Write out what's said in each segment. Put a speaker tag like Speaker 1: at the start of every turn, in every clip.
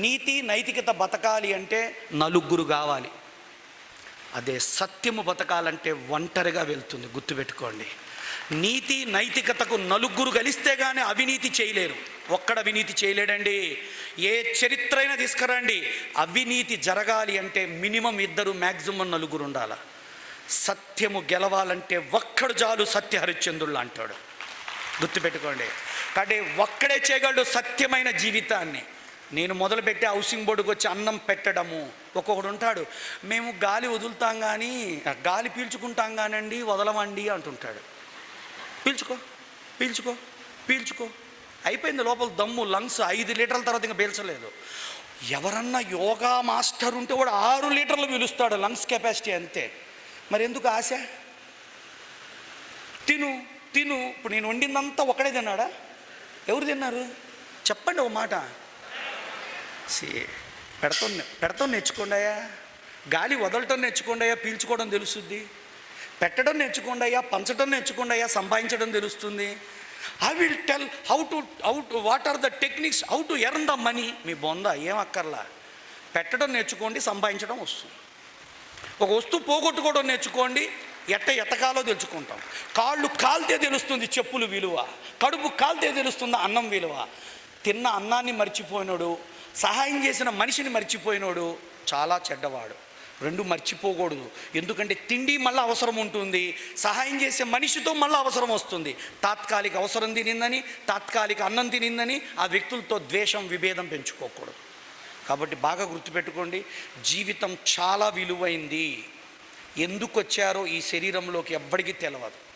Speaker 1: నీతి నైతికత బతకాలి అంటే నలుగురు కావాలి. అదే సత్యము బతకాలంటే ఒంటరిగా వెళ్తుంది గుర్తుపెట్టుకోండి. నీతి నైతికతకు నలుగురు కలిస్తే కానీ అవినీతి చేయలేరు. ఒక్కడ అవినీతి చేయలేడండి. ఏ చరిత్ర అయినా తీసుకురండి. అవినీతి జరగాలి అంటే మినిమం ఇద్దరు మ్యాక్సిమం నలుగురు ఉండాల. సత్యము గెలవాలంటే ఒక్కడు చాలు సత్య హరిశ్చంద్రుళ్ళు అంటాడు. గుర్తుపెట్టుకోండి. కాబట్టి ఒక్కడే చేయగలడు సత్యమైన జీవితాన్ని. నేను మొదలుపెట్టి హౌసింగ్ బోర్డుకి వచ్చి అన్నం పెట్టడము. ఒక్కొక్కడు ఉంటాడు మేము గాలి వదులుతాం కానీ గాలి పీల్చుకుంటాం కానండి వదలమండి అంటుంటాడు. పీల్చుకో పీల్చుకో పీల్చుకో. అయిపోయింది లోపల దమ్ము లంగ్స్ ఐదు లీటర్ల తర్వాత ఇంకా పీల్చలేదు. ఎవరన్నా యోగా మాస్టర్ ఉంటే కూడా ఆరు లీటర్లు పీలుస్తాడు లంగ్స్ కెపాసిటీ అంతే. మరి ఎందుకు ఆశ? తిను తిను. ఇప్పుడు నేను వండిందంతా ఒకడే తిన్నాడా? ఎవరు తిన్నారు? చెప్పండి ఓ మాట. సి పెడతాం పెడతాం నేర్చుకోండాయా గాలి వదలటం నేర్చుకోండాయా పీల్చుకోవడం తెలుస్తుంది. పెట్టడం నేర్చుకోండాయా పంచడం నేర్చుకోండాయా సంపాదించడం తెలుస్తుంది. I will tell how to how to what are the techniques how to earn the money మీ బొంద ఏం అక్కర్లా. పెట్టడం నేర్చుకోండి సంపాదించడం వస్తుంది. ఒక వస్తువు పోగొట్టుకోవడం నేర్చుకోండి ఎట్ట ఎతకాలో తెలుసుకుంటాం. కాళ్ళు కాల్తే తెలుస్తుంది చెప్పులు విలువ కడుపు కాల్తే తెలుస్తుంది అన్నం విలువ. తిన్న అన్నాన్ని మర్చిపోయినాడు సహాయం చేసిన మనిషిని మర్చిపోయినోడు చాలా చెడ్డవాడు. రెండు మర్చిపోకూడదు. ఎందుకంటే తిండి మళ్ళీ అవసరం ఉంటుంది. సహాయం చేసే మనిషితో మళ్ళీ అవసరం వస్తుంది. తాత్కాలిక అవసరం తినిందని తాత్కాలిక అన్నం తినిందని ఆ వ్యక్తులతో ద్వేషం విభేదం పెంచుకోకూడదు. కాబట్టి బాగా గుర్తుపెట్టుకోండి జీవితం చాలా విలువైంది. ఎందుకు వచ్చారో ఈ శరీరంలోకి ఎవ్వడికి తెలియదు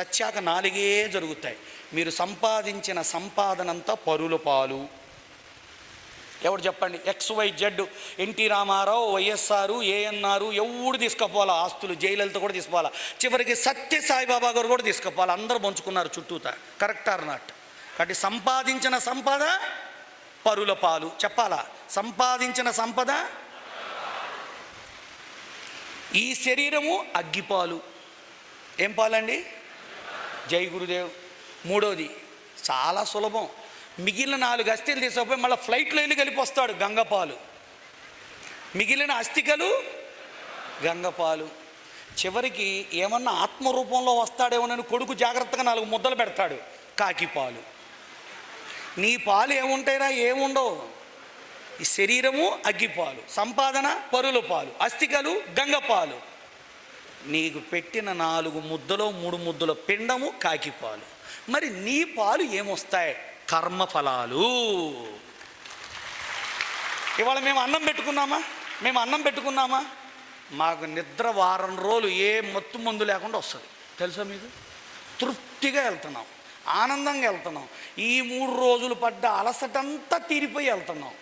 Speaker 1: చచ్చాక నాలుగే జరుగుతాయి. మీరు సంపాదించిన సంపాదనంతా పరుల పాలు. ఎవడు చెప్పండి? X Y Z NT Ramarao YSR ANR ఎవడు తీసుకుపోవాలా? ఆస్తులు జైలలతో కూడా తీసుకోవాలా చివరికి సత్య సాయిబాబా గారు కూడా తీసుకుపోవాలి? అందరూ పంచుకున్నారు చుట్టూతా. కరెక్ట్ ఆర్ నాట్ కాబట్టి సంపాదించిన సంపద పరుల పాలు. చెప్పాలా? సంపాదించిన సంపద ఈ శరీరము అగ్గిపాలు. ఏం పాలండి? జై గురుదేవ్. మూడోది చాలా సులభం. మిగిలిన నాలుగు అస్థిలు తీసుకుపోయి మళ్ళీ ఫ్లైట్లో వెళ్ళి కలిపి వస్తాడు గంగపాలు. మిగిలిన అస్థికలు గంగపాలు. చివరికి ఏమన్నా ఆత్మరూపంలో వస్తాడేమోనని కొడుకు జాగ్రత్తగా నాలుగు ముద్దలు పెడతాడు కాకిపాలు. నీ పాలు ఏముంటాయిరా? ఏముండవు. ఈ శరీరము అగ్గిపాలు. సంపాదన పరుల పాలు. అస్థికలు గంగపాలు. నీకు పెట్టిన నాలుగు ముద్దలో మూడు ముద్దల పిండము కాకిపాలు. మరి నీ పాలు ఏమొస్తాయి? కర్మఫలాలు. ఇవాళ మేము అన్నం పెట్టుకున్నామా? మేము అన్నం పెట్టుకున్నామా? మాకు నిద్ర వారం రోజులు ఏ మత్తు మందు లేకుండా వస్తుంది. తెలుసా మీకు? తృప్తిగా వెళ్తున్నాం. ఆనందంగా వెళ్తున్నాం. ఈ మూడు రోజులు పడ్డ అలసటంతా తీరిపోయి వెళ్తున్నాం.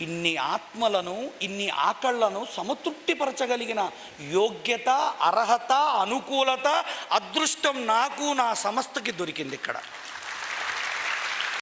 Speaker 1: ఇన్ని ఆత్మలను ఇన్ని ఆకళ్ళను సమతృప్తిపరచగలిగిన యోగ్యత అర్హత అనుకూలత అదృష్టం నాకు నా సంస్థకి దొరికింది ఇక్కడ.